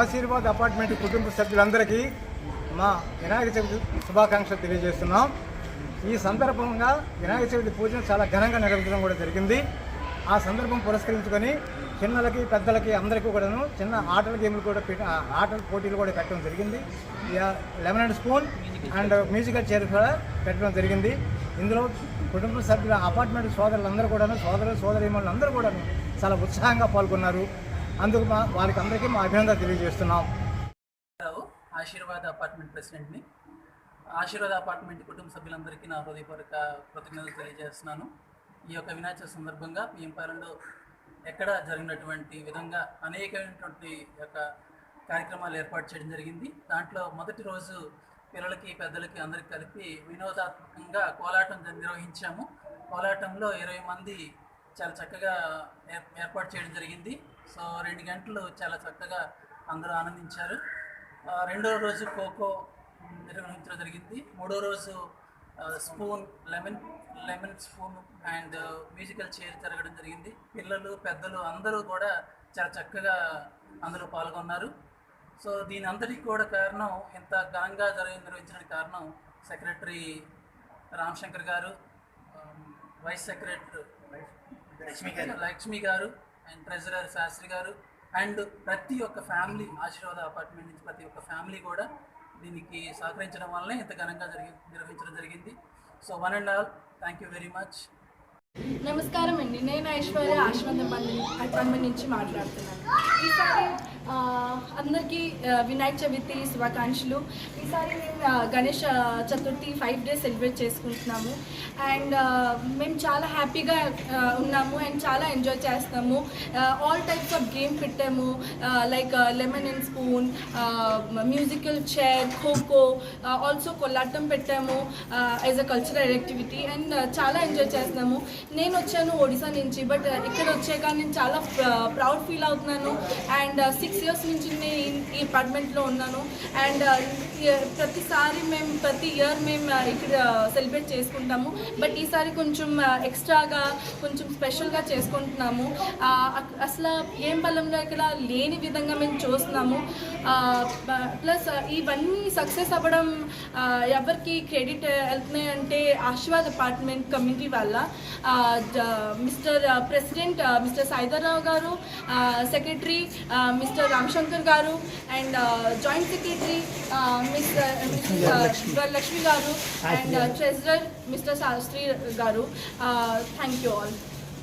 Aashirvaad apartment కుటుంబ సభ్యులందరికీ మా వినాయక చవితి శుభాకాంక్షలు తెలియజేస్తున్నాం. ఈ సందర్భంగా వినాయక చవితి పూజను చాలా ఘనంగా నిర్వహించడం కూడా జరిగింది. ఆ సందర్భం పురస్కరించుకొని చిన్నలకి పెద్దలకి అందరికీ కూడాను చిన్న ఆటల గేమ్లు కూడా పెట్టి ఆ ఆటల పోటీలు కూడా పెట్టడం జరిగింది. Lemon and spoon and musical chair కూడా పెట్టడం జరిగింది. ఇందులో కుటుంబ సభ్యుల అపార్ట్మెంట్ సోదరులందరూ కూడాను సోదరు సోదరీమణులు అందరూ కూడాను చాలా ఉత్సాహంగా పాల్గొన్నారు. అందుకు వాళ్ళకి అందరికీ మా అభినందన తెలియజేస్తున్నాం. రావు ఆశీర్వాద అపార్ట్మెంట్ ప్రెసిడెంట్ని. ఆశీర్వాద అపార్ట్మెంట్ కుటుంబ సభ్యులందరికీ నా హృదయపూర్వక కృతజ్ఞతలు తెలియజేస్తున్నాను. ఈ యొక్క వినాయక సందర్భంగా పిఎంపాలెంలో ఎక్కడ జరిగినటువంటి విధంగా అనేకమైనటువంటి యొక్క కార్యక్రమాలు ఏర్పాటు చేయడం జరిగింది. దాంట్లో మొదటి రోజు పిల్లలకి పెద్దలకి అందరికి కలిపి వినోదాత్మకంగా కోలాటం జ- నిర్వహించాము. కోలాటంలో ఇరవై మంది చాలా చక్కగా ఏర్- ఏర్పాటు చేయడం జరిగింది. సో రెండు గంటలు చాలా చక్కగా అందరూ ఆనందించారు. రెండో రోజు ఖోఖో నిర్వహించడం జరిగింది. మూడో రోజు spoon lemon lemon spoon and musical chair జరగడం జరిగింది. పిల్లలు పెద్దలు అందరూ కూడా చాలా చక్కగా అందరూ పాల్గొన్నారు. సో దీని అందరికీ కూడా కారణం ఇంత ఘనంగా జరిగి నిర్వహించడానికి కారణం సెక్రటరీ రామశంకర్ గారు. వైస్ సెక్రటరీ లక్ష్మి గారు. లక్ష్మి గారు అండ్ ట్రెజరర్ శాస్త్రి గారు అండ్ ప్రతి ఒక్క ఫ్యామిలీ ఆశీర్వాద అపార్ట్మెంట్ నుంచి ప్రతి ఒక్క ఫ్యామిలీ కూడా దీనికి సహకరించడం వల్లనే ఇంత ఘనంగా జరిగి నిర్వహించడం జరిగింది. So one and all thank you very much నమస్కారం అండి. నేను ఐశ్వర్య ఆశ్వంత అపార్ట్మెంట్ నుంచి మాట్లాడుతున్నాను. ఈసారి అందరికీ వినాయక చవితి శుభాకాంక్షలు. ఈసారి మేము Ganesh Chaturthi five days celebrate చేసుకుంటున్నాము. అండ్ మేము చాలా హ్యాపీగా ఉన్నాము అండ్ చాలా ఎంజాయ్ చేస్తాము ఆల్ టైప్స్ ఆఫ్ గేమ్ పెట్టాము. Like lemon and spoon musical chair khokho also Kolattam పెట్టాము as a cultural activity and చాలా ఎంజాయ్ చేస్తున్నాము. నేను వచ్చాను ఒడిశా నుంచి బట్ uh, ఇక్కడ వచ్చాక నేను చాలా uh, ప్రౌడ్ ఫీల్ అవుతున్నాను. అండ్ సిక్స్ ఇయర్స్ నుంచి నేను ఈ- అపార్ట్మెంట్లో ఉన్నాను. అండ్ uh, ప్రతిసారి మేము ప్రతి ఇయర్ మేము ఇక్కడ సెలబ్రేట్ చేసుకుంటాము. బట్ ఈసారి కొంచెం ఎక్స్ట్రాగా కొంచెం స్పెషల్గా చేసుకుంటున్నాము. అసలు ఏం బలంలో ఇక్కడ లేని విధంగా మేము చూస్తున్నాము. ప్లస్ ఇవన్నీ సక్సెస్ అవ్వడం ఎవరికి క్రెడిట్ వెళ్తున్నాయి అంటే ఆశీర్వాద్ అపార్ట్మెంట్ కమ్యూనిటీ వల్ల మిస్టర్ ప్రెసిడెంట్ మిస్టర్ సైదర్రావు గారు సెక్రటరీ మిస్టర్ రామశంకర్ గారు and joint secretary miss Lakshmi గారు అండ్ ట్రెజరర్ మిస్టర్ శాస్త్రి గారు. Thank you all.